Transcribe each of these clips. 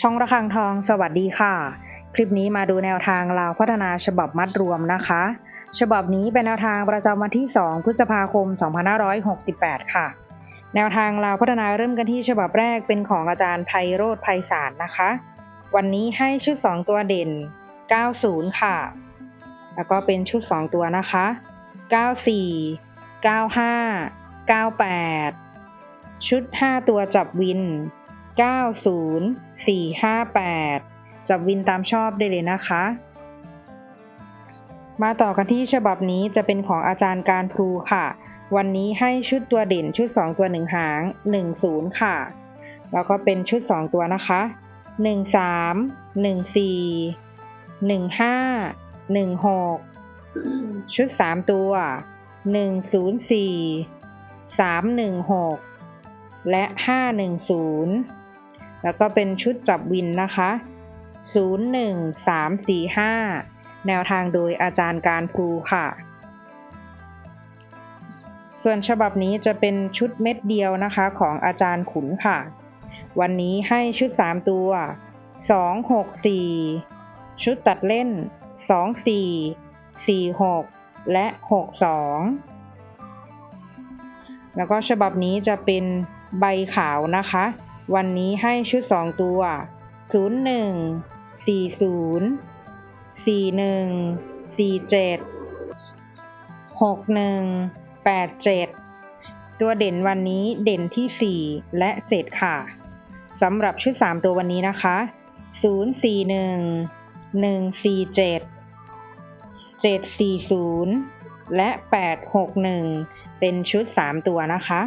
ช่องระฆังทองสวัสดีค่ะ คลิปนี้มาดูแนวทางลาวพัฒนาฉบับมัดรวมนะคะ ฉบับนี้เป็นแนวทางประจำวันที่ 2 พฤษภาคม 2568 ค่ะ แนวทางลาวพัฒนาเริ่มกันที่ฉบับแรกเป็นของอาจารย์ไพโรธไพศาลนะคะ วันนี้ให้ชุด 2 ตัวเด่น 90 ค่ะ แล้วก็เป็นชุด 2 ตัวนะคะ 94 95 98 ชุด 5 ตัวจับวิน 90 458 จับวินตามชอบได้เลยนะคะ มาต่อกันที่ฉบับนี้จะเป็นของอาจารย์การครูค่ะ วันนี้ให้ชุดตัวเด่นชุด 2 ตัว 1 หาง 10 ค่ะ แล้วก็เป็นชุด 2 ตัวนะคะ 13 14 15 16 ชุด 3 ตัว 104 316 และ 510 แล้วก็เป็นชุดจับวินนะคะ 01345 แนวทางโดยอาจารย์การครูค่ะ ส่วนฉบับนี้จะเป็นชุดเม็ดเดียวนะคะของอาจารย์ขุนค่ะ วันนี้ให้ชุด 3 ตัว 264 ชุดตัดเล่น 24 46 และ 62 แล้วก็ฉบับนี้จะเป็นใบขาวนะคะ วันนี้ให้ชุด 2 ตัว 01 40 41 47 61 87 ตัวเด่นวันนี้เด่นที่ 4 และ 7 ค่ะสำหรับชุด 3 ตัววันนี้นะคะ 041 147 740 และ 861 เป็นชุด 3 ตัวนะคะ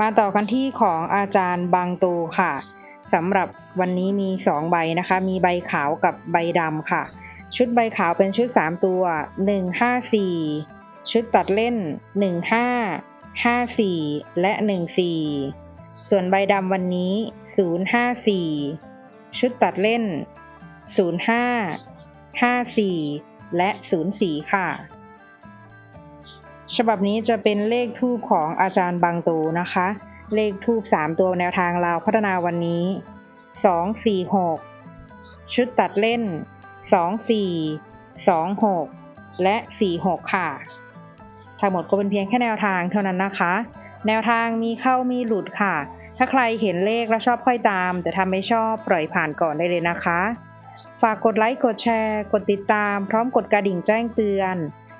มาต่อกันที่ของอาจารย์บางตูค่ะสำหรับวันนี้มี 2 ใบนะคะ มีใบขาวกับใบดำค่ะ ชุดใบขาวเป็นชุด 3 ตัว 154 ชุดตัดเล่น 15 54 และ 14 ส่วนใบดำวันนี้ 054 ชุดตัดเล่น 05 54 และ 04 ค่ะ ฉบับนี้จะเป็นเลขทูปของอาจารย์บางตูนะคะ เลขทูป3ตัวแนวทางลาวพัฒนาวันนี้ 246 ชุดตัดเล่น 24 26 และ 46 ค่ะ ทั้งหมดก็เป็นเพียงแค่แนวทางเท่านั้นนะคะ แนวทางมีเข้ามีหลุดค่ะ ถ้าใครเห็นเลขแล้วชอบค่อยตาม แต่ถ้าไม่ชอบปล่อยผ่านก่อนได้เลยนะคะ ฝากกดไลค์กดแชร์ กดติดตาม พร้อมกดกระดิ่งแจ้งเตือน